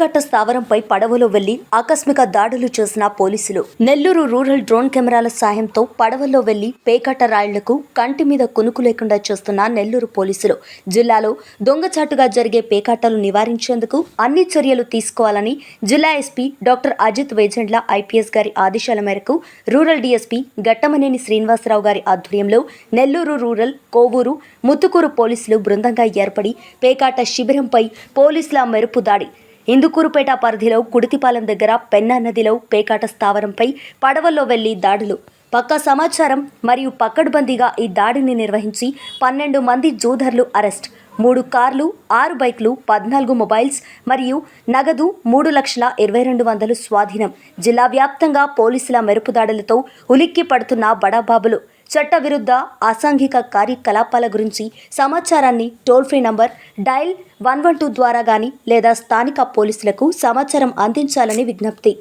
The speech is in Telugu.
పేకట్ట స్థావరంపై పడవలో వెళ్ళి ఆకస్మిక దాడులు చేసిన పోలీసులు. నెల్లూరు రూరల్ డ్రోన్ కెమెరాల సాయంతో పడవల్లో వెళ్ళి పేకట్ట రాళ్ళకు కంటి మీద కునుకు లేకుండా చేస్తున్న నెల్లూరు పోలీసులు. జిల్లాలో దొంగచాటుగా జరిగే పేకాటలు నివారించేందుకు అన్ని చర్యలు తీసుకోవాలని జిల్లా SP doctor Ajith Vejandla IPS గారి ఆదేశాల మేరకు రూరల్ డీఎస్పీ గట్టమనేని శ్రీనివాసరావు గారి ఆధ్వర్యంలో నెల్లూరు రూరల్ కోవూరు ముత్తుకూరు పోలీసులు బృందంగా ఏర్పడి పేకాట శిబిరంపై పోలీసుల మెరుపు దాడి ఇందుకూరుపేట పరిధిలో కుడితిపాలెం దగ్గర పెన్నా నదిలో పేకాట స్థావరంపై పడవల్లో వెళ్ళి దాడులు. పక్కా సమాచారం మరియు పక్కడ్బందీగా ఈ దాడిని నిర్వహించి పన్నెండు మంది జూధర్లు అరెస్ట్. మూడు కార్లు ఆరు బైక్లు పద్నాలుగు మొబైల్స్ మరియు నగదు మూడు లక్షల ఇరవై రెండు వందలు స్వాధీనం. జిల్లా వ్యాప్తంగా పోలీసుల మెరుపు దాడులతో ఉలిక్కి పడుతున్న బడాబాబులు. చట్టవిరుద్ధ అసాంఘిక కార్యకలాపాల గురించి సమాచారాన్ని toll free number dial one one two ద్వారా గాని లేదా స్థానిక పోలీసులకు సమాచారం అందించాలని విజ్ఞప్తి.